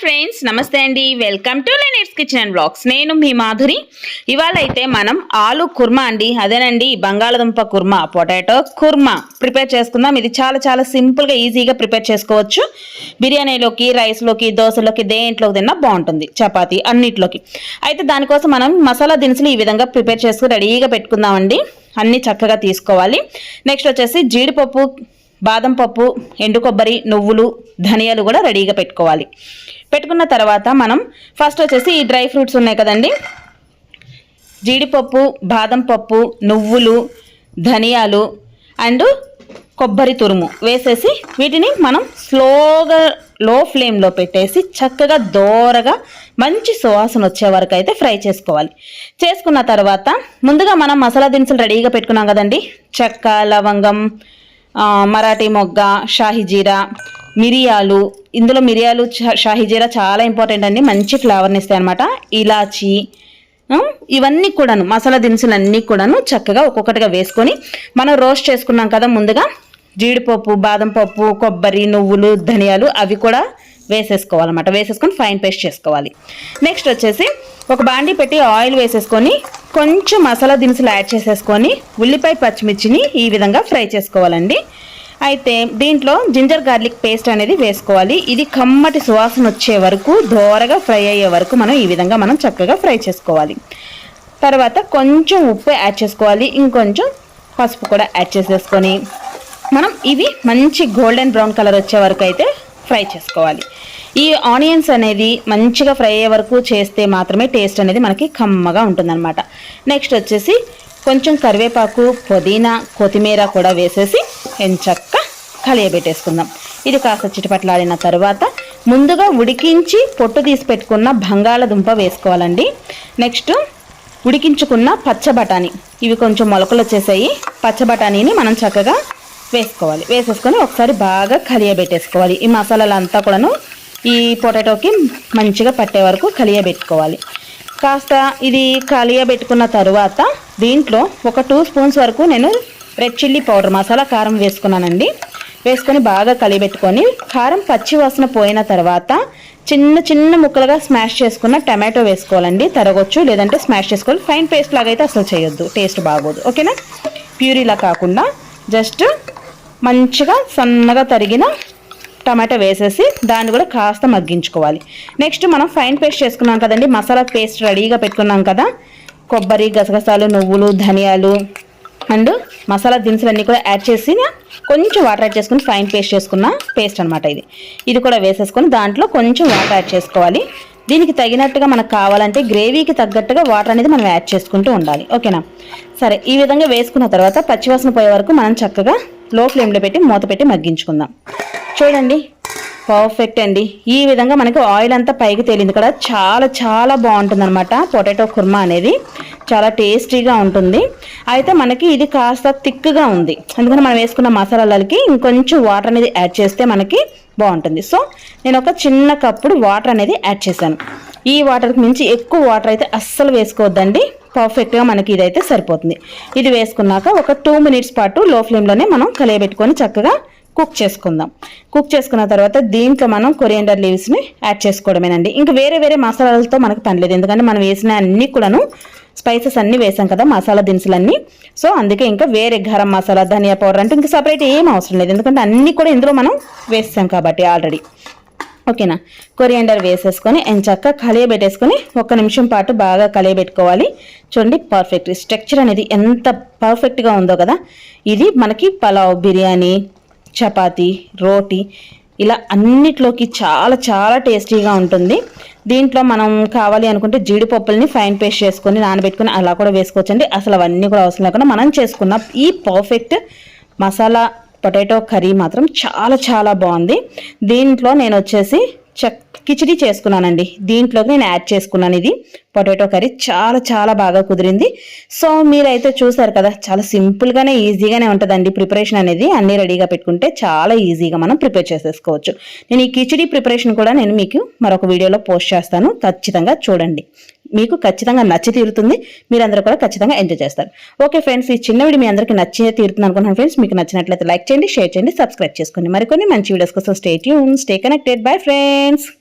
Friends నమస్తే అండి. Welcome to Lenet's kitchen and blogs నేను మీ మాధురి. ఇవాళ అయితే మనం ఆలు కుర్మా అండి. అదేనండి బంగాళదుంప కుర్మా పొటాటో కుర్మా ప్రిపేర్ చేసుకుందాం. ఇది చాలా చాలా సింపుల్గా ఈజీగా ప్రిపేర్ చేసుకోవచ్చు. బిర్యానీలోకి రైస్లోకి దోశలోకి దేంట్లోకి తిన్నా బాగుంటుంది. చపాతీ అన్నిట్లోకి. అయితే దానికోసం మనం మసాలా దినుసులు ఈ విధంగా ప్రిపేర్ చేసుకుని రెడీగా పెట్టుకుందామండి. అన్నీ చక్కగా తీసుకోవాలి. నెక్స్ట్ వచ్చేసి జీడిపప్పు బాదం పప్పు ఎండు కొబ్బరి నువ్వులు ధనియాలు కూడా రెడీగా పెట్టుకోవాలి. పెట్టుకున్న తర్వాత మనం ఫస్ట్ వచ్చేసి ఈ డ్రై ఫ్రూట్స్ ఉన్నాయి కదండి. జీడిపప్పు బాదం పప్పు నువ్వులు ధనియాలు అండ్ కొబ్బరి తురుము వేసేసి వీటిని మనం స్లోగా లో ఫ్లేమ్లో పెట్టేసి చక్కగా దోరగా మంచి సువాసన వచ్చే వరకు అయితే ఫ్రై చేసుకోవాలి. చేసుకున్న తర్వాత ముందుగా మనం మసాలా దినుసులు రెడీగా పెట్టుకున్నాం కదండి. చెక్క లవంగం మరాఠీ మొగ్గ షాహీ జీరా మిరియాలు ఇందులో మిరియాలు షా- చాలా ఇంపార్టెంట్ అండి. మంచి ఫ్లేవర్ని ఇస్తాయి అనమాట ఇలాచి ఇవన్నీ కూడాను మసాలా దినుసులు అన్నీ కూడాను చక్కగా ఒక్కొక్కటిగా వేసుకొని మనం రోస్ట్ చేసుకున్నాం కదా ముందుగా జీడిపప్పు బాదం పప్పు కొబ్బరి నువ్వులు ధనియాలు అవి కూడా వేసేసుకోవాలన్నమాట. వేసేసుకొని ఫైన్ పేస్ట్ చేసుకోవాలి. నెక్స్ట్ వచ్చేసి ఒక బాండీ పెట్టి ఆయిల్ వేసేసుకొని కొంచెం మసాలా దినుసులు యాడ్ చేసేసుకొని ఉల్లిపాయ పచ్చిమిర్చిని ఈ విధంగా ఫ్రై చేసుకోవాలండి. అయితే దీంట్లో జింజర్ గార్లిక్ పేస్ట్ అనేది వేసుకోవాలి. ఇది కమ్మటి సువాసన వచ్చే వరకు దోరగా ఫ్రై అయ్యే వరకు మనం ఈ విధంగా మనం చక్కగా ఫ్రై చేసుకోవాలి. తర్వాత కొంచెం ఉప్పు యాడ్ చేసుకోవాలి. ఇంకొంచెం పసుపు కూడా యాడ్ చేసేసుకొని మనం ఇవి మంచి గోల్డెన్ బ్రౌన్ కలర్ వచ్చే వరకు అయితే ఫ్రై చేసుకోవాలి. ఈ ఆనియన్స్ అనేది మంచిగా ఫ్రై అయ్యే వరకు చేస్తే మాత్రమే టేస్ట్ అనేది మనకి కమ్మగా ఉంటుందన్నమాట. నెక్స్ట్ వచ్చేసి కొంచెం కరివేపాకు పుదీనా కొత్తిమీర కూడా వేసేసి ఎంచక్క కలియబెట్టేసుకుందాం ఇది కాస్త చిటపట్లాడిన తర్వాత ముందుగా ఉడికించి పొట్టు తీసి పెట్టుకున్న బంగాళదుంప వేసుకోవాలండి. నెక్స్ట్ ఉడికించుకున్న పచ్చ బఠానీ. ఇవి కొంచెం మొలకలు వచ్చేసాయి. పచ్చ బఠానీని మనం చక్కగా వేసుకోవాలి. వేసేసుకొని ఒకసారి బాగా కలియబెట్టేసుకోవాలి ఈ మసాలాలంతా కూడాను ఈ పొటాటోకి మంచిగా పట్టే వరకు కలియబెట్టుకోవాలి కాస్త ఇది కలియబెట్టుకున్న తరువాత దీంట్లో ఒక టూ స్పూన్స్ వరకు నేను రెడ్ చిల్లీ పౌడర్ మసాలా కారం వేసుకున్నానండి. వేసుకొని బాగా కలిపెట్టుకొని కారం పచ్చి వాసన పోయిన తర్వాత చిన్న చిన్న ముక్కలుగా స్మాష్ చేసుకున్న టమాటో వేసుకోవాలండి తరగొచ్చు లేదంటే స్మాష్ చేసుకోవాలి. ఫైన్ పేస్ట్ లాగా అయితే అసలు చేయొద్దు టేస్ట్ బాగోదు ఓకేనా? ప్యూరీలా కాకుండా జస్ట్ మంచిగా సన్నగా తరిగిన టమాటా వేసేసి దాన్ని కూడా కాస్త మగ్గించుకోవాలి. నెక్స్ట్ మనం ఫైన్ పేస్ట్ చేసుకున్నాం కదండి మసాలా పేస్ట్ రెడీగా పెట్టుకున్నాం కదా? కొబ్బరి గసగసాలు నువ్వులు ధనియాలు అండ్ మసాలా దినుసులు కూడా యాడ్ చేసి కొంచెం వాటర్ యాడ్ చేసుకుని ఫైన్ పేస్ట్ చేసుకున్న పేస్ట్ అనమాట ఇది. ఇది కూడా వేసేసుకొని దాంట్లో కొంచెం వాటర్ యాడ్ చేసుకోవాలి. దీనికి తగినట్టుగా మనకు కావాలంటే గ్రేవీకి తగ్గట్టుగా వాటర్ అనేది మనం యాడ్ చేసుకుంటూ ఉండాలి. ఓకేనా సరే ఈ విధంగా వేసుకున్న తర్వాత పచ్చివాసన పోయే వరకు మనం చక్కగా లో ఫ్లేమ్లో పెట్టి మూత పెట్టి మగ్గించుకుందాం. చూడండి పర్ఫెక్ట్ అండి. ఈ విధంగా మనకి ఆయిల్ అంతా పైకి తేలింది కదా చాలా చాలా బాగుంటుంది అనమాట పొటాటో కుర్మా అనేది. చాలా టేస్టీగా ఉంటుంది. అయితే మనకి ఇది కాస్త థిక్గా ఉంది. అందుకని మనం వేసుకున్న మసాలాలకి ఇంకొంచెం వాటర్ అనేది యాడ్ చేస్తే మనకి బాగుంటుంది. సో నేను ఒక చిన్న కప్పుడు వాటర్ అనేది యాడ్ చేశాను. ఈ వాటర్కి మించి ఎక్కువ వాటర్ అయితే అస్సలు వేసుకోవద్దండి. పర్ఫెక్ట్గా మనకి ఇదైతే సరిపోతుంది. ఇది వేసుకున్నాక ఒక టూ మినిట్స్ పాటు లో ఫ్లేమ్లోనే మనం కలియబెట్టుకొని చక్కగా కుక్ చేసుకుందాం. కుక్ చేసుకున్న తర్వాత దీంట్లో మనం కొరియండర్ లీవ్స్ని యాడ్ చేసుకోవడమేనండి. ఇంకా వేరే వేరే మసాలాలతో మనకు పనిలేదు ఎందుకంటే మనం వేసిన అన్ని కూడాను స్పైసెస్ అన్నీ వేసాం కదా మసాలా దినుసులన్నీ. సో అందుకే ఇంకా వేరే గరం మసాలా ధనియా పౌడర్ అంటే ఇంకా సపరేట్ ఏం అవసరం లేదు. ఎందుకంటే అన్నీ కూడా ఇందులో మనం వేసాం కాబట్టి ఆల్రెడీ. ఓకేనా? కొరియండర్ వేసేసుకొని ఎంచక్క కలియబెట్టేసుకొని ఒక నిమిషం పాటు బాగా కలియబెట్టుకోవాలి చూడండి పర్ఫెక్ట్ స్ట్రక్చర్ అనేది ఎంత పర్ఫెక్ట్గా ఉందో కదా. ఇది మనకి పలావ్ బిర్యానీ చపాతీ రోటీ ఇలా అన్నిట్లోకి చాలా చాలా టేస్టీగా ఉంటుంది. దీంట్లో మనం కావాలి అనుకుంటే జీడిపప్పుల్ని ఫైన్ పేస్ట్ చేసుకొని నానబెట్టుకొని అలా కూడా వేసుకోవచ్చండి. అసలు అవన్నీ కూడా అవసరం లేకుండా మనం చేసుకున్న ఈ పర్ఫెక్ట్ మసాలా పొటాటో కర్రీ మాత్రం చాలా చాలా బాగుంది. దీంట్లో నేను వచ్చేసి చక్ కిచిడి చేసుకున్నానండి. దీంట్లోకి నేను యాడ్ చేసుకున్నాను ఇది. పొటాటో కర్రీ చాలా చాలా బాగా కుదిరింది. సో మీరైతే చూసారు కదా చాలా సింపుల్గానే ఈజీగానే ఉంటుందండి ప్రిపరేషన్ అనేది. అన్నీ రెడీగా పెట్టుకుంటే చాలా ఈజీగా మనం ప్రిపేర్ చేసేసుకోవచ్చు. నేను ఈ కిచిడి ప్రిపరేషన్ కూడా నేను మీకు మరొక వీడియోలో పోస్ట్ చేస్తాను. ఖచ్చితంగా చూడండి. మీకు ఖచ్చితంగా నచ్చి తీరుతుంది. మీరందరూ కూడా ఖచ్చితంగా ఎంజాయ్ చేస్తారు. ఓకే ఫ్రెండ్స్ ఈ చిన్న వీడియో మీ అందరికీ నచ్చి తీరుతుంది అనుకున్నాను ఫ్రెండ్స్. మీకు నచ్చినట్లయితే లైక్ చేయండి షేర్ చేయండి సబ్స్క్రైబ్ చేసుకోండి మరికొన్ని మంచి వీడియోస్ కోసం stay tune stay connected. Bye friends.